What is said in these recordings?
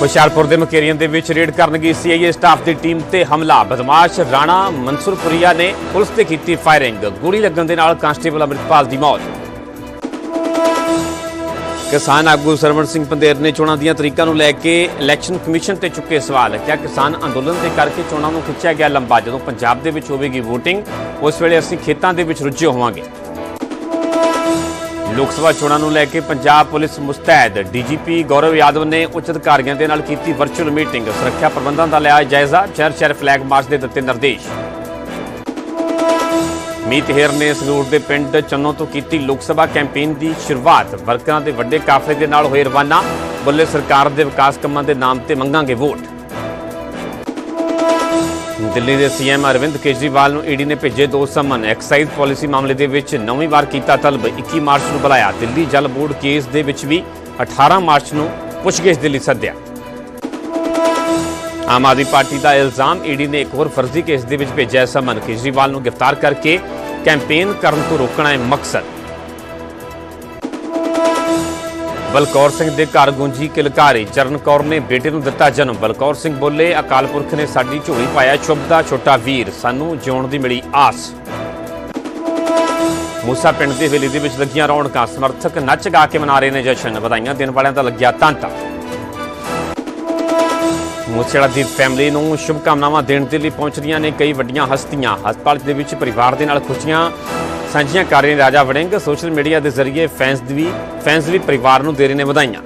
ਹੁਸ਼ਿਆਰਪੁਰ ਦੇ ਮਕੇਰੀਆਂ ਦੇ ਵਿੱਚ ਰੇਡ ਕਰਨ ਗਈ ਸੀਆਈਏ ਸਟਾਫ ਦੀ ਟੀਮ ਤੇ ਹਮਲਾ। ਬਦਮਾਸ਼ ਰਾਣਾ ਮਨਸੂਰਪੁਰੀਆ ਨੇ ਪੁਲਿਸ ਤੇ ਕੀਤੀ ਫਾਇਰਿੰਗ। ਗੋਲੀ ਲੱਗਣ ਦੇ ਨਾਲ ਕਾਂਸਟੇਬਲ ਅੰਮ੍ਰਿਤਪਾਲ ਦੀ ਮੌਤ। ਕਿਸਾਨ ਆਗੂ ਸਰਵਣ ਸਿੰਘ ਪੰਦੇਰ ਨੇ ਚੋਣਾਂ ਦੀਆਂ ਤਰੀਕਾਂ ਨੂੰ ਲੈ ਕੇ ਇਲੈਕਸ਼ਨ ਕਮਿਸ਼ਨ ਤੇ ਚੁੱਕੇ ਸਵਾਲ। ਕਿਹਾ ਕਿਸਾਨ ਅੰਦੋਲਨ ਦੇ ਕਰਕੇ ਚੋਣਾਂ ਨੂੰ ਖਿੱਚਿਆ ਗਿਆ ਲੰਬਾ। ਜਦੋਂ ਪੰਜਾਬ ਦੇ ਵਿੱਚ ਹੋਵੇਗੀ VOTING, ਉਸ ਵੇਲੇ ਅਸੀਂ ਖੇਤਾਂ ਦੇ ਵਿੱਚ ਰੁੱਝੇ ਹੋਵਾਂਗੇ। ਲੋਕ ਸਭਾ ਚੋਣਾਂ ਨੂੰ ਲੈ ਕੇ ਪੰਜਾਬ ਪੁਲਿਸ ਮੁਸਤੈਦ। ਡੀਜੀਪੀ ਗੌਰਵ ਯਾਦਵ ਨੇ ਉੱਚ ਅਧਿਕਾਰੀਆਂ ਦੇ ਨਾਲ ਕੀਤੀ ਵਰਚੁਅਲ ਮੀਟਿੰਗ ਸੁਰੱਖਿਆ ਪ੍ਰਬੰਧਾਂ ਦਾ ਲਿਆ ਜਾਇਜ਼ਾ ਸ਼ਹਿਰ ਸ਼ਹਿਰ ਫਲੈਗ ਮਾਰਚ ਦੇ ਦਿੱਤੇ ਨਿਰਦੇਸ਼। ਮੀਤ ਹੇਰ ਨੇ ਸੰਗਰੂਰ ਦੇ ਪਿੰਡ ਚੰਨੋ ਤੋਂ ਕੀਤੀ ਲੋਕ ਸਭਾ ਕੈਂਪੇਨ ਦੀ ਸ਼ੁਰੂਆਤ। ਵਰਕਰਾਂ ਦੇ ਵੱਡੇ ਕਾਫਲੇ ਦੇ ਨਾਲ ਹੋਏ ਰਵਾਨਾ। ਬੁੱਲੇ ਸਰਕਾਰ ਦੇ ਵਿਕਾਸ ਕੰਮਾਂ ਦੇ ਨਾਮ ਤੇ ਮੰਗਾਂਗੇ ਵੋਟ। ਦਿੱਲੀ ਦੇ ਸੀਐਮ ਅਰਵਿੰਦ ਕੇਜਰੀਵਾਲ ਨੂੰ ਈਡੀ ਨੇ ਭੇਜੇ ਦੋ ਸਮਨ। ਐਕਸਾਈਜ਼ ਪਾਲਿਸੀ ਮਾਮਲੇ ਦੇ ਵਿੱਚ ਨੌਵੀਂ ਵਾਰ ਕੀਤਾ ਤਲਬ। 21 ਮਾਰਚ ਨੂੰ ਬੁਲਾਇਆ। ਦਿੱਲੀ ਜਲ ਬੋਰਡ ਕੇਸ ਦੇ ਵਿੱਚ ਵੀ 18 ਮਾਰਚ ਨੂੰ ਪੁੱਛਗਿੱਛ ਦੇ ਲਈ ਸੱਦਿਆ। ਆਮ ਆਦਮੀ ਪਾਰਟੀ ਦਾ ਇਲਜ਼ਾਮ, ਈਡੀ ਨੇ ਇੱਕ ਹੋਰ ਫਰਜ਼ੀ ਕੇਸ ਦੇ ਵਿੱਚ ਭੇਜਿਆ ਸਮਨ। ਕੇਜਰੀਵਾਲ ਨੂੰ ਗ੍ਰਿਫਤਾਰ ਕਰਕੇ ਕੈਂਪੇਨ ਕਰਨ ਤੋਂ ਰੋਕਣਾ ਹੈ ਮਕਸਦ। ਬਲਕੌਰ ਸਿੰਘ ਦੇ ਘਰ ਗੁੰਜੀ ਕਿਲਕਾਰੀ। ਚਰਨ ਕੌਰ ਨੇ ਬੇਟੇ ਨੂੰ ਦਿੱਤਾ ਜਨਮ। ਬਲਕੌਰ ਸਿੰਘ ਬੋਲੇ, ਅਕਾਲ ਪੁਰਖ ਨੇ ਸਾਡੀ ਝੋਲੀ ਪਾਇਆ ਸ਼ੁਭ ਦਾ ਛੋਟਾ ਵੀਰ। ਸਾਨੂੰ ਜਿਉਣ ਦੀ ਮਿਲੀ ਆਸ। ਮੂਸਾ ਪਿੰਡ ਦੀ ਹਵੇਲੀ ਦੇ ਵਿੱਚ ਲੱਗੀਆਂ ਰੌਣਕਾਂ। ਸਮਰਥਕ ਨੱਚ ਗਾ ਕੇ ਮਨਾ ਰਹੇ ਨੇ ਜਸ਼ਨ। ਵਧਾਈਆਂ ਦੇਣ ਵਾਲਿਆਂ ਦਾ ਲੱਗਿਆ ਤਾਂਤਾ। ਮੂਸੇਵਾਲਾ ਦੀ ਫੈਮਿਲੀ ਨੂੰ ਸ਼ੁਭਕਾਮਨਾਵਾਂ ਦੇਣ ਦੇ ਲਈ ਪਹੁੰਚ ਰਹੀਆਂ ਨੇ ਕਈ ਵੱਡੀਆਂ ਹਸਤੀਆਂ। ਹਸਪਤਾਲ ਦੇ ਵਿੱਚ ਪਰਿਵਾਰ ਦੇ ਨਾਲ ਖੁਸ਼ੀਆਂ ਸਾਂਝੀਆਂ ਕਰ ਰਹੇ ਨੇ ਰਾਜਾ ਵੜਿੰਗ ਸੋਸ਼ਲ ਮੀਡੀਆ ਦੇ ਜ਼ਰੀਏ ਫੈਨਸ ਦੀ ਵੀ ਫੈਨਸ ਵੀ ਪਰਿਵਾਰ ਨੂੰ ਦੇ ਰਹੇ ਨੇ ਵਧਾਈਆਂ।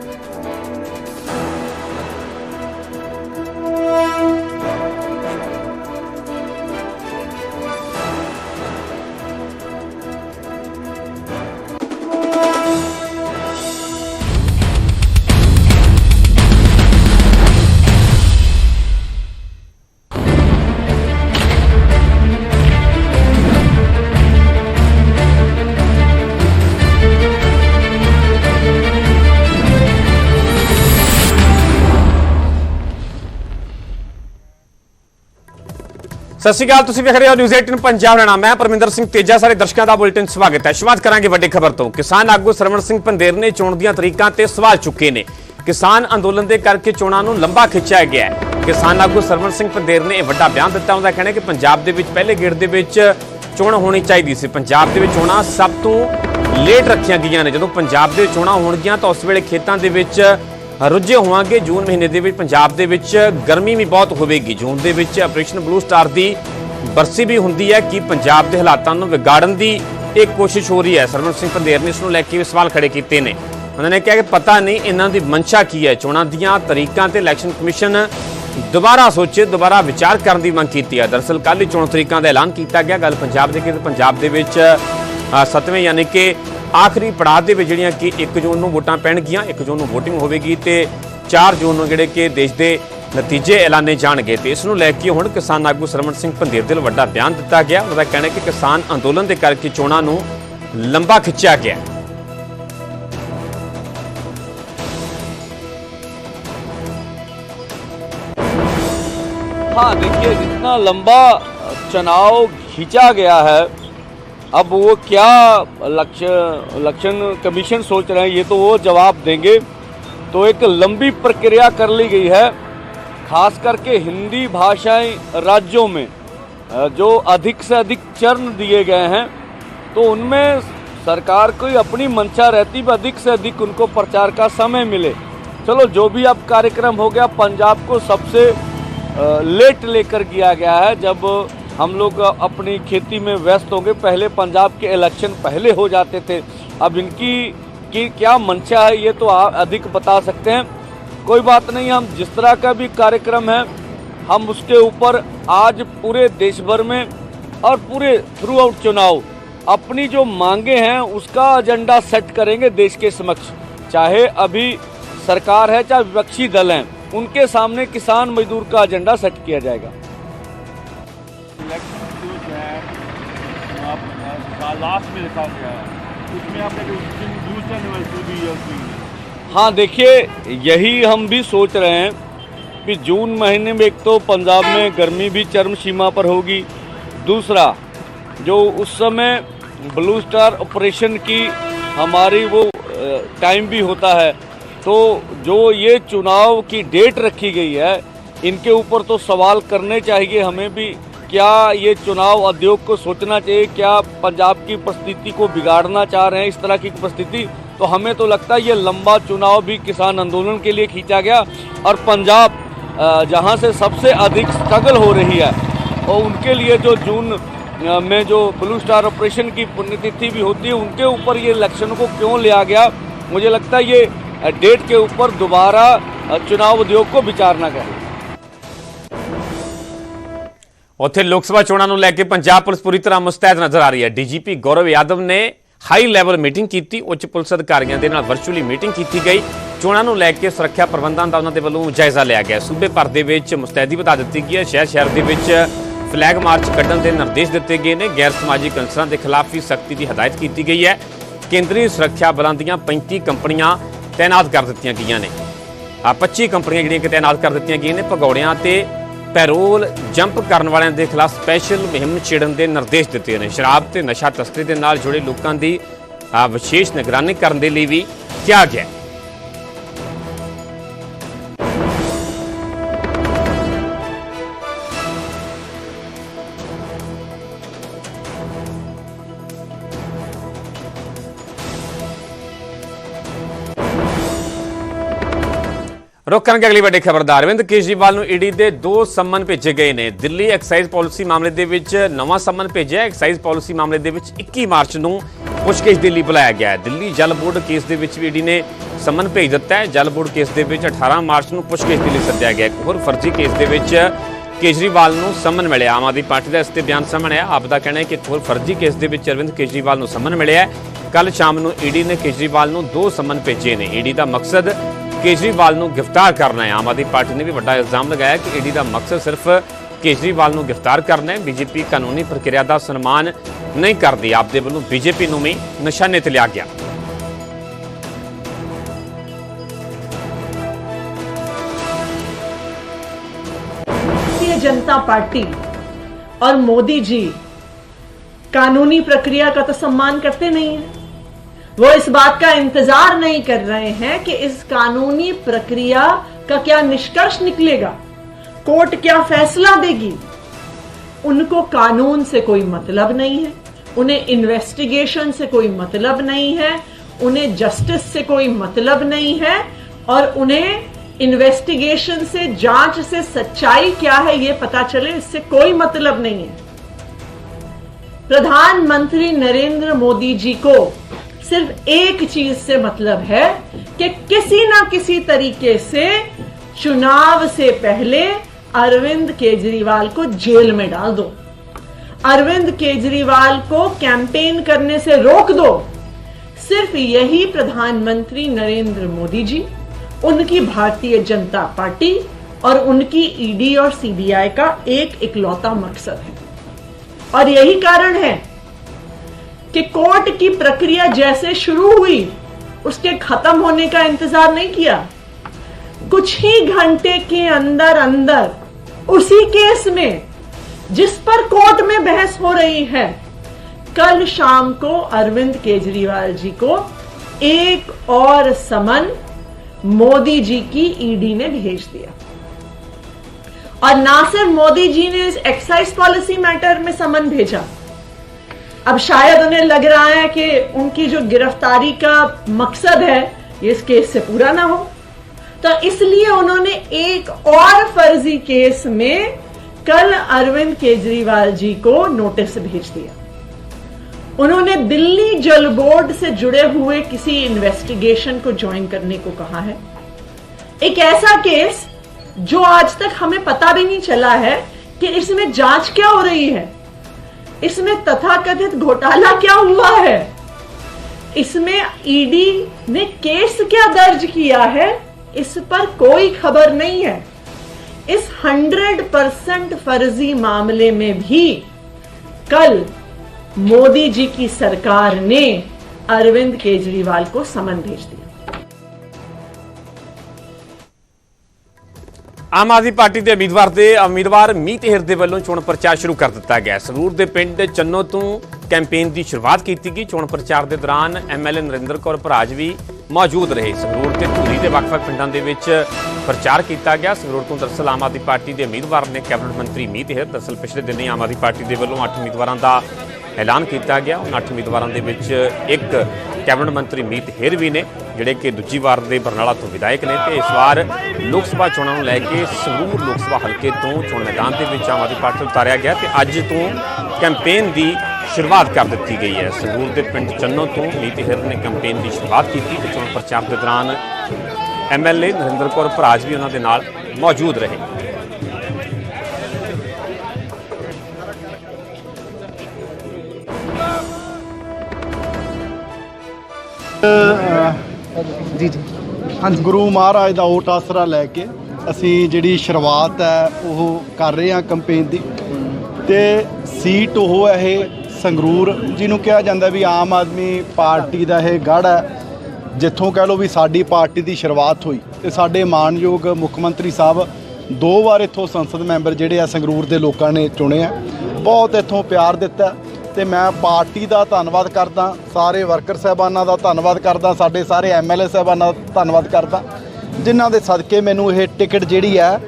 ਸਤਿ ਸ਼੍ਰੀ ਅਕਾਲ, ਤੁਸੀਂ ਵੇਖ ਰਹੇ ਹੋ ਨਿਊਜ਼ 18 ਪੰਜਾਬ ਦਾ ਮੈਂ ਪਰਮਿੰਦਰ ਸਿੰਘ ਤੇਜਾ ਸਾਰੇ ਦਰਸ਼ਕਾਂ ਦਾ ਬੁਲੇਟਿਨ ਸਵਾਗਤ ਹੈ। ਸ਼ੁਰੂਆਤ ਕਰਾਂਗੇ ਵੱਡੀ ਖਬਰ ਤੋਂ। ਕਿਸਾਨ ਆਗੂ ਸਰਵਣ ਸਿੰਘ ਪੰਦੇਰ ਨੇ ਚੋਣ ਦੀਆਂ ਤਰੀਕਾਂ ਤੇ ਸਵਾਲ ਚੁੱਕੇ ਨੇ। ਕਿਸਾਨ ਅੰਦੋਲਨ ਦੇ ਕਰਕੇ ਚੋਣਾਂ ਨੂੰ ਲੰਬਾ ਖਿੱਚਿਆ ਗਿਆ ਹੈ। ਕਿਸਾਨ ਆਗੂ ਸਰਵਣ ਸਿੰਘ ਪੰਦੇਰ ਨੇ ਇਹ ਵੱਡਾ ਬਿਆਨ ਦਿੱਤਾ। ਉਹਦਾ ਕਹਿਣਾ ਕਿ ਪੰਜਾਬ ਦੇ ਵਿੱਚ ਪਹਿਲੇ ਗੇੜ ਦੇ ਵਿੱਚ ਚੋਣ ਹੋਣੀ ਚਾਹੀਦੀ ਸੀ। ਪੰਜਾਬ ਦੇ ਵਿੱਚ ਚੋਣਾਂ ਸਭ ਤੋਂ ਲੇਟ ਰੱਖੀਆਂ ਗਈਆਂ ਨੇ। ਜਦੋਂ ਪੰਜਾਬ ਦੇ ਚੋਣਾਂ ਹੋਣਗੀਆਂ ਤਾਂ ਉਸ ਵੇਲੇ ਖੇਤਾਂ ਦੇ ਵਿੱਚ ਰੁੱਝੇ ਹੋਵਾਂਗੇ ਜੂਨ ਮਹੀਨੇ ਦੇ ਵਿੱਚ ਪੰਜਾਬ ਦੇ ਵਿੱਚ। ਗਰਮੀ ਵੀ ਬਹੁਤ ਹੋਵੇਗੀ। ਜੂਨ ਦੇ ਵਿੱਚ ਆਪਰੇਸ਼ਨ ਬਲੂ ਸਟਾਰ ਦੀ ਬਰਸੀ ਵੀ ਹੁੰਦੀ ਹੈ ਕਿ ਪੰਜਾਬ ਦੇ ਹਾਲਾਤਾਂ ਨੂੰ ਵਿਗਾੜਨ ਦੀ ਇਹ ਕੋਸ਼ਿਸ਼ ਹੋ ਰਹੀ ਹੈ। ਸਰਵਨ ਸਿੰਘ ਪੰਦੇਰ ਨੇ ਇਸ ਨੂੰ ਲੈ ਕੇ ਵੀ ਸਵਾਲ ਖੜੇ ਕੀਤੇ ਨੇ। ਉਹਨਾਂ ਨੇ ਕਿਹਾ ਕਿ ਪਤਾ ਨਹੀਂ ਇਹਨਾਂ ਦੀ ਮਨਸ਼ਾ ਕੀ ਹੈ। ਚੋਣਾਂ ਦੀਆਂ ਤਰੀਕਾਂ ਤੇ ਇਲੈਕਸ਼ਨ ਕਮਿਸ਼ਨ ਦੁਬਾਰਾ ਸੋਚੇ ਦੁਬਾਰਾ ਵਿਚਾਰ ਕਰਨ ਦੀ ਮੰਗ ਕੀਤੀ ਹੈ। ਦਰਅਸਲ ਕੱਲ੍ਹ ਹੀ ਚੋਣ ਤਰੀਕਾਂ ਦਾ ਐਲਾਨ ਕੀਤਾ ਗਿਆ। ਗੱਲ ਪੰਜਾਬ ਦੇ ਕਿ ਪੰਜਾਬ ਦੇ ਵਿੱਚ ਅ, ਸੱਤਵੇਂ ਯਾਨੀ ਕਿ ਆਖਰੀ ਪੜਾਅ ਦੇ ਵਿੱਚ ਜਿਹੜੀਆਂ ਕਿ 1 ਜੂਨ ਨੂੰ ਵੋਟਾਂ ਪੈਣਗੀਆਂ 1 ਜੂਨ ਨੂੰ VOTING ਹੋਵੇਗੀ ਤੇ 4 ਜੂਨ ਨੂੰ ਜਿਹੜੇ ਕਿ ਦੇਸ਼ ਦੇ ਨਤੀਜੇ ਐਲਾਨੇ ਜਾਣਗੇ ਤੇ ਇਸ ਨੂੰ ਲੈ ਕੇ ਹੁਣ ਕਿਸਾਨ ਆਗੂ ਸਰਮਨ ਸਿੰਘ ਪੰਦੇਰ ਦੇ ਵੱਲੋਂ ਵੱਡਾ ਬਿਆਨ ਦਿੱਤਾ ਗਿਆ ਉਹਦਾ ਕਹਿਣਾ ਹੈ ਕਿ ਕਿਸਾਨ ਅੰਦੋਲਨ ਦੇ ਕਰਕੇ ਚੋਣਾਂ ਨੂੰ ਲੰਬਾ ਖਿੱਚਿਆ ਗਿਆ ਹੈ। हाँ देखिए जितना लंबा चुनाव खींचा गया है अब वो क्या लक्ष्य इलेक्शन कमीशन सोच रहे हैं, ये तो वो जवाब देंगे। तो एक लंबी प्रक्रिया कर ली गई है, खास करके हिंदी भाषाएँ राज्यों में जो अधिक से अधिक चरण दिए गए हैं तो उनमें सरकार की अपनी मंशा रहती, भी अधिक से अधिक उनको प्रचार का समय मिले। चलो, जो भी अब कार्यक्रम हो गया, पंजाब को सबसे लेट लेकर किया गया है, जब हम लोग अपनी खेती में व्यस्त होंगे। पहले पंजाब के इलेक्शन पहले हो जाते थे। अब इनकी की क्या मंशा है, ये तो आप अधिक बता सकते हैं। कोई बात नहीं, हम जिस तरह का भी कार्यक्रम है, हम उसके ऊपर आज पूरे देश भर में और पूरे थ्रू आउट चुनाव, अपनी जो मांगे हैं, उसका एजेंडा सेट करेंगे देश के समक्ष। चाहे अभी सरकार है, चाहे विपक्षी दल हैं, उनके सामने किसान मजदूर का एजेंडा सेट किया जाएगा। इलेक्शन जो है आप लास्ट में लिखा गया है। हाँ। देखिए, यही हम भी सोच रहे हैं कि जून महीने में एक तो पंजाब में गर्मी भी चरम सीमा पर होगी। दूसरा, जो उस समय ब्लू स्टार ऑपरेशन की हमारी वो टाइम भी होता है तो जो ये चुनाव की डेट रखी गई है, इनके ऊपर तो सवाल करने चाहिए हमें भी। क्या ये चुनाव उद्योग को सोचना चाहिए? क्या पंजाब की परिस्थिति को बिगाड़ना चाह रहे हैं इस तरह की परिस्थिति? तो हमें तो लगता है ये लंबा चुनाव भी किसान आंदोलन के लिए खींचा गया और पंजाब जहाँ से सबसे अधिक स्ट्रगल हो रही है, और उनके लिए जो जून में जो ब्लू स्टार ऑपरेशन की पुण्यतिथि भी होती है, उनके ऊपर ये इलेक्शन को क्यों लिया गया? मुझे लगता है ये डेट के ऊपर दोबारा चुनाव उद्योग को विचारना चाहिए ਉੱਥੇ ਲੋਕ ਸਭਾ ਚੋਣਾਂ ਨੂੰ ਲੈ ਕੇ ਪੰਜਾਬ ਪੁਲਿਸ ਪੂਰੀ ਤਰ੍ਹਾਂ ਮੁਸਤੈਦ ਨਜ਼ਰ ਆ ਰਹੀ ਹੈ। ਡੀਜੀਪੀ ਗੌਰਵ ਯਾਦਵ ਨੇ ਹਾਈ ਲੈਵਲ ਮੀਟਿੰਗ ਕੀਤੀ, ਉੱਚ ਪੁਲਿਸ ਅਧਿਕਾਰੀਆਂ ਦੇ ਨਾਲ ਵਰਚੁਅਲੀ ਮੀਟਿੰਗ ਕੀਤੀ ਗਈ। ਚੋਣਾਂ ਨੂੰ ਲੈ ਕੇ ਸੁਰੱਖਿਆ ਪ੍ਰਬੰਧਾਂ ਦਾ ਉਹਨਾਂ ਦੇ ਵੱਲੋਂ ਜਾਇਜ਼ਾ ਲਿਆ ਗਿਆ। ਸੂਬੇ ਭਰ ਦੇ ਵਿੱਚ ਮੁਸਤੈਦੀ ਵਧਾ ਦਿੱਤੀ ਗਈ ਹੈ। ਸ਼ਹਿਰ ਸ਼ਹਿਰ ਦੇ ਵਿੱਚ ਫਲੈਗ ਮਾਰਚ ਕੱਢਣ ਦੇ ਨਿਰਦੇਸ਼ ਦਿੱਤੇ ਗਏ ਨੇ। ਗੈਰ ਸਮਾਜਿਕ ਅੰਸਰਾਂ ਦੇ ਖਿਲਾਫ ਵੀ ਸਖਤੀ ਦੀ ਹਦਾਇਤ ਕੀਤੀ ਗਈ ਹੈ। ਕੇਂਦਰੀ ਸੁਰੱਖਿਆ ਬਲਾਂ ਦੀਆਂ 35 ਕੰਪਨੀਆਂ ਤਾਇਨਾਤ ਕਰ ਦਿੱਤੀਆਂ ਗਈਆਂ ਨੇ। ਆ 25 ਕੰਪਨੀਆਂ ਜਿਹੜੀਆਂ ਕਿ ਤਾਇਨਾਤ ਕਰ ਦਿੱਤੀਆਂ ਗਈਆਂ ਨੇ, ਭਗੌੜਿਆਂ ਤੇ ਪੈਰੋਲ ਜੰਪ ਕਰਨ ਵਾਲਿਆਂ ਦੇ ਖਿਲਾਫ ਸਪੈਸ਼ਲ ਮੁਹਿੰਮ ਛੇੜਨ ਦੇ ਨਿਰਦੇਸ਼ ਦਿੱਤੇ ਨੇ ਸ਼ਰਾਬ ਤੇ ਨਸ਼ਾ ਤਸਕਰੀ ਦੇ ਨਾਲ ਜੁੜੇ ਲੋਕਾਂ ਦੀ ਵਿਸ਼ੇਸ਼ ਨਿਗਰਾਨੀ ਕਰਨ ਦੇ ਲਈ ਵੀ ਕਿਹਾ ਗਿਆ ਹੈ। ਰੁਕ ਕਰਾਂਗੇ ਅਗਲੀ ਵੱਡੀ ਖਬਰਦਾਰ। ਅਰਵਿੰਦ ਕੇਜਰੀਵਾਲ ਨੂੰ ਈਡੀ ਦੇ ਦੋ ਸੰਮਨ ਭੇਜੇ ਗਏ ਨੇ। ਦਿੱਲੀ ਐਕਸਾਈਜ਼ ਪਾਲਿਸੀ ਮਾਮਲੇ ਦੇ ਵਿੱਚ ਨਵਾਂ ਸੰਮਨ ਭੇਜਿਆ ਐਕਸਾਈਜ਼ ਪਾਲਿਸੀ ਮਾਮਲੇ ਦੇ ਵਿੱਚ 21 ਮਾਰਚ ਨੂੰ ਪੁੱਛਗਿੱਛ ਦੇ ਲਈ ਬੁਲਾਇਆ ਗਿਆ ਹੈ। ਦਿੱਲੀ ਜਲ ਬੋਰਡ ਕੇਸ ਦੇ ਵਿੱਚ ਵੀ ਈਡੀ ਨੇ ਸੰਮਨ ਭੇਜ ਦਿੱਤਾ ਹੈ। ਜਲ ਬੋਰਡ ਕੇਸ ਦੇ ਵਿੱਚ 18 ਮਾਰਚ ਨੂੰ ਪੁੱਛਗਿੱਛ ਦੇ ਲਈ ਸੱਦਿਆ ਗਿਆ ਇੱਕ ਹੋਰ ਫਰਜ਼ੀ ਕੇਸ ਦੇ ਵਿੱਚ ਕੇਜਰੀਵਾਲ ਨੂੰ ਸੰਮਨ ਮਿਲਿਆ ਆਮ ਆਦਮੀ ਪਾਰਟੀ ਦਾ ਇਸ ਤੇ ਬਿਆਨ ਸਾਹਮਣੇ ਆਇਆ। ਆਪ ਦਾ ਕਹਿਣਾ ਹੈ ਕਿ ਇੱਕ ਹੋਰ ਫਰਜ਼ੀ ਕੇਸ ਦੇ ਵਿੱਚ ਅਰਵਿੰਦ ਕੇਜਰੀਵਾਲ ਨੂੰ ਸੰਮਨ ਮਿਲਿਆ ਕੱਲ ਸ਼ਾਮ ਨੂੰ ਈਡੀ ਨੇ ਕੇਜਰੀਵਾਲ ਨੂੰ ਦੋ ਸੰਮਨ ਭੇਜੇ ਨੇ। ਈਡੀ ਦਾ ਮਕਸਦ ਕੇਜਰੀਵਾਲ ਨੂੰ ਗ੍ਰਿਫਤਾਰ ਕਰਨਾ ਹੈ ਆਮ ਆਦਮੀ ਪਾਰਟੀ ਨੇ ਵੀ ਵੱਡਾ ਇਲਜ਼ਾਮ ਲਗਾਇਆ ਕਿ ਈਡੀ ਦਾ ਮਕਸਦ ਸਿਰਫ ਕੇਜਰੀਵਾਲ ਨੂੰ ਗ੍ਰਿਫਤਾਰ ਕਰਨਾ ਹੈ ਬੀਜੇਪੀ ਕਾਨੂੰਨੀ ਪ੍ਰਕਿਰਿਆ ਦਾ ਸਨਮਾਨ ਨਹੀਂ ਕਰਦੀ ਆਪ ਦੇ ਵੱਲੋਂ ਬੀਜੇਪੀ ਨੂੰ ਵੀ ਨਿਸ਼ਾਨੇ ਤੇ ਲਿਆ ਗਿਆ भारतीय जनता पार्टी और मोदी जी कानूनी प्रक्रिया का तो सम्मान करते नहीं हैं वो इस बात का इंतज़ार नहीं कर रहे हैं कि इस कानूनी प्रक्रिया का क्या निष्कर्ष निकलेगा। कोर्ट क्या फैसला देगी? उनको कानून से कोई मतलब नहीं है, उन्हें इन्वेस्टिगेशन से कोई मतलब नहीं है, उन्हें जस्टिस से कोई मतलब नहीं है, और उन्हें इन्वेस्टिगेशन से, जाँच से सच्चाई क्या है ये पता चले, इससे कोई मतलब नहीं है। प्रधानमंत्री नरेंद्र मोदी जी को सिर्फ़ एक चीज़ से मतलब है कि किसी ना किसी तरीके से चुनाव से पहले अरविंद केजरीवाल को जेल में डाल दो। अरविंद केजरीवाल को कैंपेन करने से रोक दो। सिर्फ़ यही प्रधानमंत्री नरेंद्र मोदी जी, उनकी भारतीय जनता पार्टी और उनकी ईडी और सीबीआई का एक इकलौता मकसद है। और यही कारण है कि कोर्ट की प्रक्रिया जैसे शुरू हुई, उसके खत्म होने का इंतज़ार नहीं किया। कुछ ही घंटे के अंदर अंदर, उसी केस में, जिस पर कोर्ट में बहस हो रही है, कल शाम को अरविंद केजरीवाल जी को एक और समन मोदी जी की ईडी ने भेज दिया। और ना सिर्फ़ मोदी जी ने इस एक्साइज पॉलिसी मैटर में समन भेजा अब शायद उन्हें लग रहा है कि उनकी जो गिरफ्तारी का मकसद है इस केस से पूरा ना हो। तो इसलिए उन्होंने एक और फर्जी केस में कल अरविंद केजरीवाल जी को नोटिस भेज दिया। उन्होंने दिल्ली जल बोर्ड से जुड़े हुए किसी इन्वेस्टिगेशन को ज्वाइन करने को कहा है। एक ऐसा केस जो आज तक हमें पता भी नहीं चला है कि इसमें जाँच क्या हो रही है। इसमें तथाकथित घोटाला क्या हुआ है? इसमें ईडी ने केस क्या दर्ज किया है? इस पर कोई खबर नहीं है। इस हंड्रेड परसेंट फर्जी मामले में भी कल मोदी जी की सरकार ने अरविंद केजरीवाल को समन भेज दिया। ਆਮ ਆਦਮੀ ਪਾਰਟੀ ਦੇ ਉਮੀਦਵਾਰ ਦੇ ਉਮੀਦਵਾਰ ਮੀਤ ਹਿਰ ਦੇ ਵੱਲੋਂ ਚੋਣ ਪ੍ਰਚਾਰ ਸ਼ੁਰੂ ਕਰ ਦਿੱਤਾ ਗਿਆ। ਹੈ। ਸੰਗਰੂਰ ਦੇ ਪਿੰਡ ਚੰਨੋ ਤੋਂ ਕੈਂਪੇਨ ਦੀ ਸ਼ੁਰੂਆਤ ਕੀਤੀ ਗਈ। ਚੋਣ ਪ੍ਰਚਾਰ ਦੇ ਦੌਰਾਨ ਐਮਐਲਏ ਨਰਿੰਦਰ ਕੌਰ ਭਰਾਜ ਵੀ ਮੌਜੂਦ ਰਹੇ। ਸੰਗਰੂਰ ਤੇ ਧੂਰੀ ਦੇ ਵੱਖ-ਵੱਖ ਪਿੰਡਾਂ ਦੇ ਵਿੱਚ ਪ੍ਰਚਾਰ ਕੀਤਾ ਗਿਆ। ਸੰਗਰੂਰ ਤੋਂ ਦਰਸਲ ਆਮ ਆਦਮੀ ਪਾਰਟੀ ਦੇ ਉਮੀਦਵਾਰ ਨੇ ਕੈਬਨਿਟ ਮੰਤਰੀ ਮੀਤ ਹੇਰ ਦਰਸਲ ਪਿਛਲੇ ਦਿਨ ਹੀ ਆਮ ਆਦਮੀ ਪਾਰਟੀ ਦੇ ਵੱਲੋਂ 8 ਉਮੀਦਵਾਰਾਂ ਦਾ ਐਲਾਨ ਕੀਤਾ ਗਿਆ। ਉਹਨਾਂ 8 ਉਮੀਦਵਾਰਾਂ ਦੇ ਵਿੱਚ ਇੱਕ ਕੈਬਨਿਟ ਮੰਤਰੀ ਮੀਤ ਹੇਰ ਵੀ ਨੇ। ਜਿਹੜੇ ਕਿ ਦੂਜੀ ਵਾਰ ਦੇ ਬਰਨਾਲਾ ਤੋਂ ਵਿਧਾਇਕ ਨੇ ਤੇ ਇਸ ਵਾਰ ਲੋਕ ਸਭਾ ਚੋਣਾਂ ਨੂੰ ਲੈ ਕੇ ਸੰਗਰੂਰ ਲੋਕ ਸਭਾ ਹਲਕੇ ਤੋਂ ਚੋਣ ਮੈਦਾਨ ਦੇ ਵਿੱਚ ਆਮ ਆਦਮੀ ਪਾਰਟੀ ਨੂੰ ਉਤਾਰਿਆ ਗਿਆ ਤੇ ਅੱਜ ਤੋਂ ਕੈਂਪੇਨ ਦੀ ਸ਼ੁਰੂਆਤ ਕਰ ਦਿੱਤੀ ਗਈ ਹੈ। ਸੰਗਰੂਰ ਦੇ ਪਿੰਡ ਚੰਨੋ ਤੋਂ ਨੀਤੀ ਹੇਰ ਨੇ ਕੈਂਪੇਨ ਦੀ ਸ਼ੁਰੂਆਤ ਕੀਤੀ ਤੇ ਚੋਣ ਪ੍ਰਚਾਰ ਦੇ ਦੌਰਾਨ ਐਮਐਲਏ ਨਰਿੰਦਰ ਕੌਰ ਭਰਾਜ ਵੀ ਉਹਨਾਂ ਦੇ ਨਾਲ ਮੌਜੂਦ ਰਹੇ। ਜੀ ਜੀ। ਹਾਂਜੀ। ਗੁਰੂ ਮਹਾਰਾਜ ਦਾ ਓਟ ਆਸਰਾ ਲੈ ਕੇ ਅਸੀਂ ਜਿਹੜੀ ਸ਼ੁਰੂਆਤ ਹੈ, ਉਹ ਕਰ ਰਹੇ ਹਾਂ ਕੰਪੇਨ ਦੀ। ਤੇ ਸੀਟ ਉਹ ਹੈ ਇਹ ਸੰਗਰੂਰ, ਜਿਹਨੂੰ ਕਿਹਾ ਜਾਂਦਾ ਵੀ ਆਮ ਆਦਮੀ ਪਾਰਟੀ ਦਾ ਇਹ ਗੜ੍ਹ ਹੈ, ਜਿੱਥੋਂ ਕਹਿ ਲਓ ਵੀ ਸਾਡੀ ਪਾਰਟੀ ਦੀ ਸ਼ੁਰੂਆਤ ਹੋਈ। ਤੇ ਸਾਡੇ ਮਾਨਯੋਗ ਮੁੱਖ ਮੰਤਰੀ ਸਾਹਿਬ ਦੋ ਵਾਰ ਇੱਥੋਂ ਸੰਸਦ ਮੈਂਬਰ ਜਿਹੜੇ ਆ ਸੰਗਰੂਰ ਦੇ ਲੋਕਾਂ ਨੇ ਚੁਣੇ ਆ, ਬਹੁਤ ਇੱਥੋਂ ਪਿਆਰ ਦਿੱਤਾ। ਤੇ ਮੈਂ ਪਾਰਟੀ ਦਾ ਧੰਨਵਾਦ ਕਰਦਾ, ਸਾਰੇ ਵਰਕਰ ਸਹਿਬਾਨਾਂ ਦਾ ਧੰਨਵਾਦ ਕਰਦਾ, ਸਾਡੇ ਸਾਰੇ ਐਮਐਲਏ ਸਹਿਬਾਨਾਂ ਦਾ ਧੰਨਵਾਦ ਕਰਦਾ, ਜਿਨ੍ਹਾਂ ਦੇ ਸਦਕੇ ਮੈਨੂੰ ਇਹ ਟਿਕਟ ਜਿਹੜੀ ਹੈ,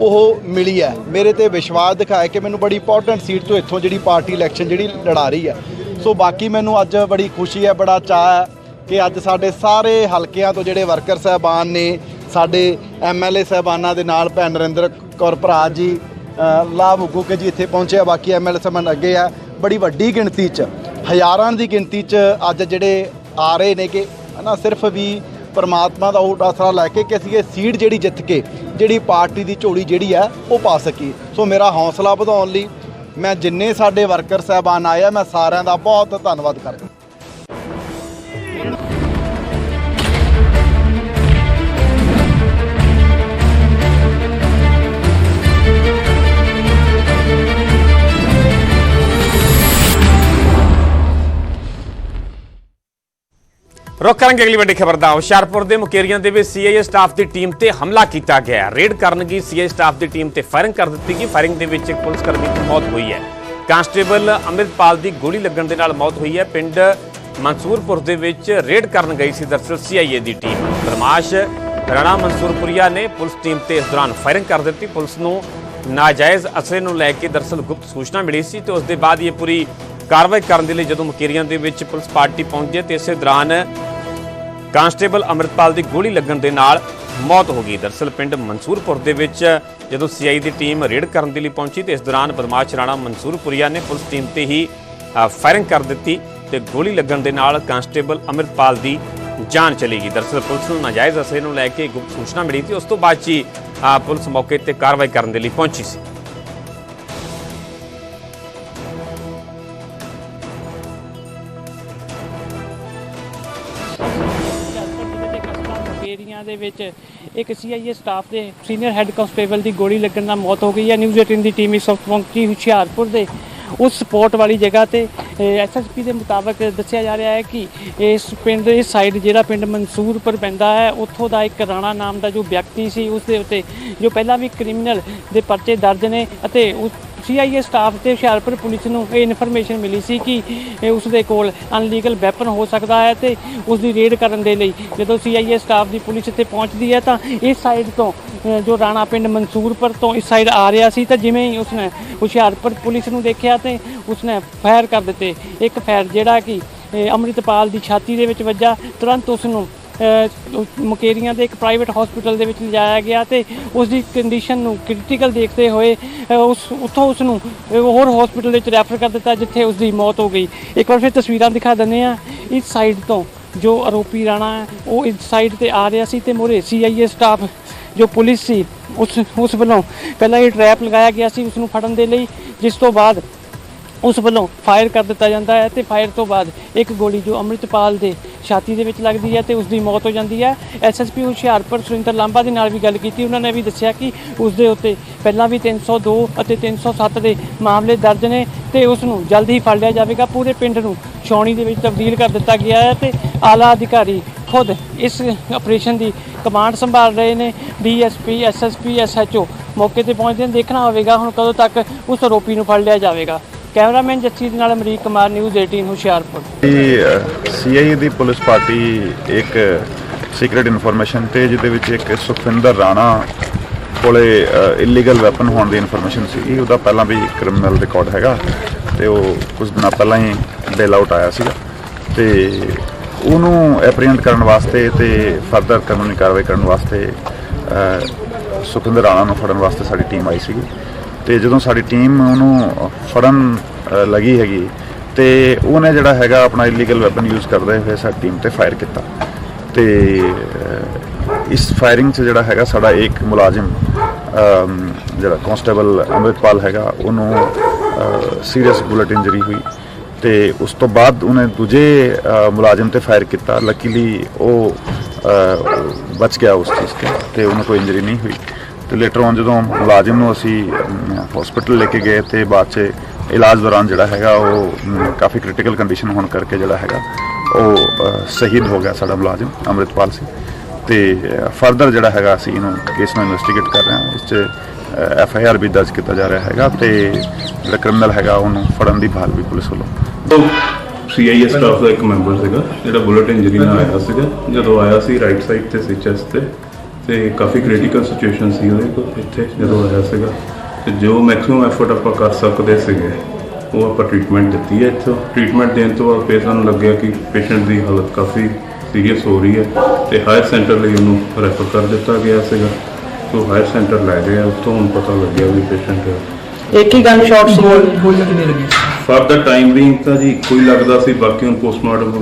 ਉਹ ਮਿਲੀ ਹੈ। ਮੇਰੇ ਤੇ ਵਿਸ਼ਵਾਸ ਦਿਖਾਇਆ ਕਿ ਮੈਨੂੰ ਬੜੀ ਇੰਪੋਰਟੈਂਟ ਸੀਟ ਤੋਂ ਇੱਥੋਂ ਜਿਹੜੀ ਪਾਰਟੀ ਇਲੈਕਸ਼ਨ ਜਿਹੜੀ ਲੜਾ ਰਹੀ ਹੈ। ਸੋ ਬਾਕੀ ਮੈਨੂੰ ਅੱਜ ਬੜੀ ਖੁਸ਼ੀ ਹੈ, ਬੜਾ ਚਾਅ ਹੈ ਕਿ ਅੱਜ ਸਾਡੇ ਸਾਰੇ ਹਲਕਿਆਂ ਤੋਂ ਜਿਹੜੇ ਵਰਕਰ ਸਹਿਬਾਨ ਨੇ, ਸਾਡੇ ਐਮਐਲਏ ਸਹਿਬਾਨਾਂ ਦੇ ਨਾਲ ਭੈਣ ਨਰਿੰਦਰ ਕੌਰ ਭਰਾ ਜੀ ਲਾਭ ਹੁਕੂ ਕੇ ਜੀ ਇੱਥੇ ਪਹੁੰਚੇ ਆ, ਬਾਕੀ ਐਮਐਲਏ ਸਹਿਬਾਨ ਅੱਗੇ ਆ। ਬੜੀ ਵੱਡੀ ਗਿਣਤੀ 'ਚ, ਹਜ਼ਾਰਾਂ ਦੀ ਗਿਣਤੀ 'ਚ ਅੱਜ ਜਿਹੜੇ ਆ ਰਹੇ ਨੇ ਕਿ ਨਾ ਸਿਰਫ ਵੀ ਪਰਮਾਤਮਾ ਦਾ ਉਹ ਆਸਰਾ ਲੈ ਕੇ ਕਿ ਅਸੀਂ ਇਹ ਸੀਟ ਜਿਹੜੀ ਜਿੱਤ ਕੇ, ਜਿਹੜੀ ਪਾਰਟੀ ਦੀ ਝੋਲੀ ਜਿਹੜੀ ਹੈ, ਉਹ ਪਾ ਸਕੀਏ। ਸੋ ਮੇਰਾ ਹੌਸਲਾ ਵਧਾਉਣ ਲਈ ਮੈਂ ਜਿੰਨੇ ਸਾਡੇ ਵਰਕਰ ਸਹਿਬਾਨ ਆਏ ਆ, ਮੈਂ ਸਾਰਿਆਂ ਦਾ ਬਹੁਤ ਧੰਨਵਾਦ ਕਰਦਾ। ਰੁਕ ਕਰਾਂਗੇ ਅਗਲੀ ਵੱਡੀ ਖਬਰ ਦਾ ਹੁਸ਼ਿਆਰਪੁਰ ਦੇ ਮੁਕੇਰੀਆਂ ਦੇ ਵਿੱਚ ਸੀਆਈਏ ਸਟਾਫ ਦੀ ਟੀਮ ਤੇ ਹਮਲਾ ਕੀਤਾ ਗਿਆ ਰੇਡ ਕਰਨ ਗਈ ਸੀਆਈਏ ਸਟਾਫ ਦੀ ਟੀਮ ਤੇ ਫਾਇਰਿੰਗ ਕਰ ਦਿੱਤੀ ਗਈ। ਫਾਇਰਿੰਗ ਦੇ ਵਿੱਚ ਇੱਕ ਪੁਲਿਸ ਕਰਮੀ ਦੀ ਮੌਤ ਹੋਈ ਹੈ। ਕਾਂਸਟੇਬਲ ਅੰਮ੍ਰਿਤਪਾਲ ਦੀ ਗੋਲੀ ਲੱਗਣ ਦੇ ਨਾਲ ਮੌਤ ਹੋਈ ਹੈ। ਪਿੰਡ ਮਨਸੂਰਪੁਰ ਦੇ ਵਿੱਚ ਰੇਡ ਕਰਨ ਗਈ ਸੀ ਦਰਸਲ ਸੀਆਈਏ ਦੀ ਟੀਮ। ਬਦਮਾਸ਼ ਰਾਣਾ ਮਨਸੂਰਪੁਰੀਆ ਨੇ ਪੁਲਿਸ ਟੀਮ ਤੇ ਇਸ ਦੌਰਾਨ ਫਾਇਰਿੰਗ ਕਰ ਦਿੱਤੀ। ਪੁਲਿਸ ਨੂੰ ਨਾਜਾਇਜ਼ ਅਸਲੇ ਨੂੰ ਲੈ ਕੇ ਦਰਸਲ ਗੁਪਤ ਸੂਚਨਾ ਮਿਲੀ ਸੀ ਤੇ ਉਸ ਦੇ ਬਾਅਦ ਇਹ ਪੂਰੀ ਕਾਰਵਾਈ ਕਰਨ ਦੇ ਲਈ ਜਦੋਂ ਮੁਕੇਰੀਆਂ ਦੇ ਵਿੱਚ ਪੁਲਿਸ ਪਾਰਟੀ ਪਹੁੰਚੇ ਤੇ ਇਸੇ ਦੌਰਾਨ ਕਾਂਸਟੇਬਲ ਅਮਰਿਤਪਾਲ ਦੀ ਗੋਲੀ ਲੱਗਣ ਦੇ ਨਾਲ ਮੌਤ ਹੋ ਗਈ। ਦਰਸਲ ਪਿੰਡ ਮਨਸੂਰਪੁਰ ਦੇ ਵਿੱਚ ਜਦੋਂ ਸੀਆਈ ਦੀ ਟੀਮ ਰੇਡ ਕਰਨ ਦੇ ਲਈ ਪਹੁੰਚੀ ਤੇ ਇਸ ਦੌਰਾਨ ਬਦਮਾਸ਼ ਰਾਣਾ ਮਨਸੂਰਪੁਰੀਆ ਨੇ ਪੁਲਿਸ ਟੀਮ ਤੇ ਹੀ ਫਾਇਰਿੰਗ ਕਰ ਦਿੱਤੀ ਤੇ ਗੋਲੀ ਲੱਗਣ ਦੇ ਨਾਲ ਕਾਂਸਟੇਬਲ ਅਮਰਿਤਪਾਲ ਦੀ ਜਾਨ ਚਲੀ ਗਈ। ਦਰਸਲ ਪੁਲਿਸ ਨੂੰ ਨਾਜਾਇਜ਼ ਅਸਲੇ ਨੂੰ ਲੈ ਕੇ ਗੁਪਤ ਸੂਚਨਾ ਮਿਲੀ ਸੀ ਉਸ ਤੋਂ ਬਾਅਦ 'ਚ ਹੀ ਪੁਲਿਸ ਮੌਕੇ ਤੇ ਕਾਰਵਾਈ ਕਰਨ ਦੇ ਲਈ ਪਹੁੰਚੀ ਸੀ। ਦੇ ਵਿੱਚ ਇੱਕ ਸੀਆਈਏ ਸਟਾਫ ਦੇ ਸੀਨੀਅਰ ਹੈੱਡ ਕਾਂਸਟੇਬਲ ਦੀ ਗੋਲੀ ਲੱਗਣ ਨਾਲ ਮੌਤ ਹੋ ਗਈ ਹੈ। ਨਿਊਜ਼ 18 ਦੀ ਟੀਮ ਇਸ ਵਕਤ ਪਹੁੰਚੀ ਹੁਸ਼ਿਆਰਪੁਰ ਦੇ ਉਸ ਸਪੋਰਟ ਵਾਲੀ ਜਗ੍ਹਾ ਤੇ ਐਸਐਸਪੀ ਦੇ ਮੁਤਾਬਕ ਦੱਸਿਆ ਜਾ ਰਿਹਾ ਹੈ ਕਿ ਇਸ ਪਿੰਡ, ਇਸ ਸਾਈਡ ਜਿਹੜਾ ਪਿੰਡ ਮਨਸੂਰਪੁਰ ਪੈਂਦਾ ਹੈ, ਉੱਥੋਂ ਦਾ ਇੱਕ ਰਾਣਾ ਨਾਮ ਦਾ ਜੋ ਵਿਅਕਤੀ ਸੀ, ਉਸ ਦੇ ਉੱਤੇ ਜੋ ਪਹਿਲਾਂ ਵੀ ਕ੍ਰਿਮੀਨਲ ਦੇ ਪਰਚੇ ਦਰਜ ਨੇ ਅਤੇ ਉਸ ਸੀਆਈਏ ਸਟਾਫ ਤੇ ਹੁਸ਼ਿਆਰਪੁਰ ਪੁਲਿਸ ਨੂੰ ਇਹ ਇਨਫੋਰਮੇਸ਼ਨ ਮਿਲੀ ਸੀ ਕਿ ਉਸ ਦੇ ਕੋਲ ਅਨਲੀਗਲ ਵੈਪਨ ਹੋ ਸਕਦਾ ਹੈ ਤੇ ਉਸ ਦੀ ਰੇਡ ਕਰਨ ਦੇ ਲਈ ਜਦੋਂ ਸੀਆਈਏ ਸਟਾਫ ਦੀ ਪੁਲਿਸ ਇੱਥੇ ਪਹੁੰਚਦੀ ਹੈ ਤਾਂ ਇਸ ਸਾਈਡ ਤੋਂ ਜੋ ਰਾਣਾ ਪਿੰਡ ਮਨਸੂਰਪੁਰ ਤੋਂ ਇਸ ਸਾਈਡ ਆ ਰਿਹਾ ਸੀ ਤਾਂ ਜਿਵੇਂ ਹੀ ਉਸਨੇ ਹੁਸ਼ਿਆਰਪੁਰ ਪੁਲਿਸ ਨੂੰ ਦੇਖਿਆ ਤੇ ਉਸਨੇ ਫਾਇਰ ਕਰ ਦਿੱਤੇ। ਇੱਕ ਫਾਇਰ ਜਿਹੜਾ ਕਿ ਅ, ਅੰਮ੍ਰਿਤਪਾਲ ਦੀ ਛਾਤੀ ਦੇ ਵਿੱਚ ਵੱਜਾ ਤੁਰੰਤ ਉਸ ਨੂੰ ਮੁਕੇਰੀਆਂ ਦੇ ਇੱਕ ਪ੍ਰਾਈਵੇਟ ਹਸਪੀਟਲ ਦੇ ਵਿੱਚ ਲਿਜਾਇਆ ਗਿਆ ਤੇ ਉਸ ਦੀ ਕੰਡੀਸ਼ਨ ਨੂੰ ਕ੍ਰਿਟੀਕਲ ਦੇਖਦੇ ਹੋਏ ਉਸ, ਉੱਥੋਂ ਉਸ ਨੂੰ ਹੋਰ ਹਸਪੀਟਲ ਵਿੱਚ ਰੈਫਰ ਕਰ ਦਿੱਤਾ ਜਿੱਥੇ ਉਸ ਦੀ ਮੌਤ ਹੋ ਗਈ। ਇੱਕ ਵਾਰ ਫਿਰ ਤਸਵੀਰਾਂ ਦਿਖਾ ਦਿੰਦੇ ਆ ਇਸ ਸਾਈਡ ਤੋਂ ਜੋ ਆਰੋਪੀ ਰਾਣਾ ਹੈ, ਉਹ ਇਸ ਸਾਈਡ ਤੇ ਆ ਰਿਹਾ ਸੀ ਤੇ ਮੋਰੇ ਸੀਆਈਏ ਸਟਾਫ ਜੋ ਪੁਲਿਸ ਸੀ, ਉਸ ਉਸ ਵੱਲੋਂ ਪਹਿਲਾਂ ਇਹ ਟਰੈਪ ਲਗਾਇਆ ਗਿਆ ਸੀ ਉਸ ਨੂੰ ਫੜਨ ਦੇ ਲਈ, ਜਿਸ ਤੋਂ ਬਾਅਦ ਉਸ ਵੱਲੋਂ ਫਾਇਰ ਕਰ ਦਿੱਤਾ ਜਾਂਦਾ ਹੈ ਤੇ ਫਾਇਰ ਤੋਂ ਬਾਅਦ ਇੱਕ ਗੋਲੀ ਜੋ ਅੰਮ੍ਰਿਤਪਾਲ ਦੇ ਛਾਤੀ ਦੇ ਵਿੱਚ ਲੱਗਦੀ ਹੈ ਤੇ ਉਸ ਦੀ ਮੌਤ ਹੋ ਜਾਂਦੀ ਹੈ। ਐਸਐਸਪੀ ਹੁਸ਼ਿਆਰਪੁਰ ਸੁਰਿੰਦਰ ਲਾਂਬਾ ਦੇ ਨਾਲ ਵੀ ਗੱਲ ਕੀਤੀ। ਉਹਨਾਂ ਨੇ ਵੀ ਦੱਸਿਆ ਕਿ ਉਸ ਦੇ ਉੱਤੇ ਪਹਿਲਾਂ ਵੀ 302 ਅਤੇ 307 ਦੇ ਮਾਮਲੇ ਦਰਜ ਨੇ ਤੇ ਉਸ ਨੂੰ ਜਲਦੀ ਹੀ ਫੜ ਲਿਆ ਜਾਵੇਗਾ। ਪੂਰੇ ਪਿੰਡ ਨੂੰ ਛਾਉਣੀ ਦੇ ਵਿੱਚ ਤਬਦੀਲ ਕਰ ਦਿੱਤਾ ਗਿਆ ਹੈ ਤੇ ਆਲਾ ਅਧਿਕਾਰੀ ਖੁਦ ਇਸ ਆਪਰੇਸ਼ਨ ਦੀ ਕਮਾਂਡ ਸੰਭਾਲ ਰਹੇ ਨੇ। ਡੀਐਸਪੀ, ਐਸਐਸਪੀ, ਐਸਐਚਓ ਮੌਕੇ ਤੇ ਪਹੁੰਚਦੇ ਨੇ। ਦੇਖਣਾ ਹੋਵੇਗਾ ਹੁਣ ਕਦੋਂ ਤੱਕ ਉਸ ਆਰੋਪੀ ਨੂੰ ਫੜ ਲਿਆ ਜਾਵੇਗਾ। ਕੈਮਰਾਮੈਨ ਜੱਸੀ ਦੇ ਨਾਲ ਅਮਰੀਕ ਕੁਮਾਰ ਨਿਊਜ਼ 18 ਹੁਸ਼ਿਆਰਪੁਰ। ਇਹ ਸੀਆਈਏ ਦੀ ਪੁਲਿਸ ਪਾਰਟੀ ਇੱਕ ਸੀਕ੍ਰੀਟ ਇਨਫੋਰਮੇਸ਼ਨ ਤੇ ਜਿਹਦੇ ਵਿੱਚ ਇੱਕ ਸੁਖਵਿੰਦਰ ਰਾਣਾ ਕੋਲੇ ਇਲੀਗਲ ਵੈਪਨ ਹੋਣ ਦੀ ਇਨਫੋਰਮੇਸ਼ਨ ਸੀ ਉਹਦਾ ਪਹਿਲਾਂ ਵੀ ਕ੍ਰਿਮੀਨਲ ਰਿਕਾਰਡ ਹੈਗਾ ਤੇ ਉਹ ਕੁਝ ਦਿਨਾਂ ਪਹਿਲਾਂ ਹੀ ਬੇਲ ਆਊਟ ਆਇਆ ਸੀਗਾ। ਤੇ ਉਹਨੂੰ ਐਪਰੀਹੈਂਡ ਕਰਨ ਵਾਸਤੇ ਤੇ ਫਰਦਰ ਕਾਨੂੰਨੀ ਕਾਰਵਾਈ ਕਰਨ ਵਾਸਤੇ ਅਹ, ਸੁਖਵਿੰਦਰ ਰਾਣਾ ਨੂੰ ਫੜਨ ਵਾਸਤੇ ਸਾਡੀ ਟੀਮ ਆਈ ਸੀਗੀ। ਤੇ ਜਦੋਂ ਸਾਡੀ ਟੀਮ ਉਹਨੂੰ ਫੜਨ ਲੱਗੀ ਹੈਗੀ, ਤੇ ਉਹਨੇ ਜਿਹੜਾ ਹੈਗਾ ਆਪਣਾ ਇਲੀਗਲ ਵੈਪਨ ਯੂਜ਼ ਕਰਦੇ ਹੋਏ ਸਾਡੀ ਟੀਮ ਤੇ ਫਾਇਰ ਕੀਤਾ। ਤੇ ਇਸ ਫਾਇਰਿੰਗ 'ਚ ਜਿਹੜਾ ਹੈਗਾ ਸਾਡਾ ਇੱਕ ਮੁਲਾਜ਼ਮ ਜਿਹੜਾ ਕਾਂਸਟੇਬਲ ਅੰਮ੍ਰਿਤਪਾਲ ਹੈਗਾ, ਉਹਨੂੰ ਸੀਰੀਅਸ ਬੁਲਟ ਇੰਜਰੀ ਹੋਈ। ਤੇ ਉਸ ਤੋਂ ਬਾਅਦ ਉਹਨੇ ਦੂਜੇ ਮੁਲਾਜ਼ਮ ਤੇ ਫਾਇਰ ਕੀਤਾ। ਲੱਕੀਲੀ ਉਹ ਬਚ ਗਿਆ ਉਸ ਚੀਜ਼ ਤੋਂ, ਤੇ ਉਹਨੂੰ ਕੋਈ ਇੰਜਰੀ ਨਹੀਂ ਹੋਈ। ਤੇ ਲੇਟਰ ਔਨ ਜਦੋਂ ਮੁਲਾਜ਼ਮ ਨੂੰ ਅਸੀਂ ਹਸਪੀਟਲ ਲੈ ਕੇ ਗਏ ਤੇ ਬਾਅਦ ਚ ਇਲਾਜ ਦੌਰਾਨ ਜਿਹੜਾ ਹੈਗਾ ਉਹ ਕਾਫੀ ਕ੍ਰਿਟੀਕਲ ਕੰਡੀਸ਼ਨ ਹੋਣ ਕਰਕੇ ਜਿਹੜਾ ਹੈਗਾ ਉਹ ਸ਼ਹੀਦ ਹੋ ਗਿਆ ਸਾਡਾ ਮੁਲਾਜ਼ਮ, ਅੰਮ੍ਰਿਤਪਾਲ ਸਿੰਘ। ਤੇ ਫਰਦਰ ਜਿਹੜਾ ਹੈਗਾ ਅਸੀਂ ਇਹਨੂੰ ਕੇਸ ਨੂੰ ਇਨਵੈਸਟੀਗੇਟ ਕਰ ਰਹੇ ਹਾਂ, ਇਸ ਚ ਐਫ ਆਈ ਆਰ ਵੀ ਦਰਜ ਕੀਤਾ ਜਾ ਰਿਹਾ ਹੈਗਾ ਤੇ ਜਿਹੜਾ ਕ੍ਰਿਮੀਨਲ ਹੈਗਾ ਉਹਨੂੰ ਫੜਨ ਦੀ ਭਾਲ ਵੀ ਪੁਲਿਸ ਵੱਲੋਂ। ਸੀਆਈਏ ਸਟਾਫ ਦਾ ਇੱਕ ਮੈਂਬਰ ਸੀਗਾ, ਜਿਹੜਾ ਬੁਲਟ ਇੰਜਰੀ ਨਾਲ ਆਇਆ ਸੀਗਾ। ਜਦੋਂ ਆਇਆ ਸੀ ਰਾਈਟ ਸਾਈਡ ਤੇ ਸੀ ਚੈਸਟ ਤੇ ਤੇ ਕਾਫੀ ਕ੍ਰਿਟੀਕਲ ਸਿਚੁਏਸ਼ਨ ਸੀ ਉਹਦੇ ਕੋਲ ਇੱਥੇ ਜਦੋਂ ਆਇਆ ਸੀਗਾ। ਤੇ ਜੋ ਮੈਕਸਿਮਮ ਐਫਰਟ ਆਪਾਂ ਕਰ ਸਕਦੇ ਸੀਗੇ ਉਹ ਆਪਾਂ ਟ੍ਰੀਟਮੈਂਟ ਦਿੱਤੀ ਹੈ ਇੱਥੋਂ। ਟ੍ਰੀਟਮੈਂਟ ਦੇਣ ਤੋਂ ਬਾਅਦ ਫਿਰ ਸਾਨੂੰ ਲੱਗਿਆ ਕਿ ਪੇਸ਼ੈਂਟ ਦੀ ਹਾਲਤ ਕਾਫੀ ਸੀਰੀਅਸ ਹੋ ਰਹੀ ਹੈ ਤੇ ਹਾਇਰ ਸੈਂਟਰ ਲਈ ਉਹਨੂੰ ਰੈਫਰ ਕਰ ਦਿੱਤਾ ਗਿਆ ਸੀਗਾ। ਤੋਂ ਹਾਇਰ ਸੈਂਟਰ ਲੈ ਗਏ ਉੱਥੋਂ ਹੁਣ ਪਤਾ ਲੱਗਿਆ ਵੀ ਪੇਸ਼ੈਂਟ ਇੱਕ ਹੀ ਗਨ ਸ਼ਾਟ ਸੀ ਗੋਲੀਆਂ ਕਿੰਨੀ ਲੱਗੀ? ਫਰ ਦਾ ਟਾਈਮ ਬੀਇੰਗ ਤਾਂ ਜੀ ਇੱਕੋ ਹੀ ਲੱਗਦਾ ਸੀ ਬਾਕੀ ਹੁਣ ਪੋਸਟਮਾਰਟਮ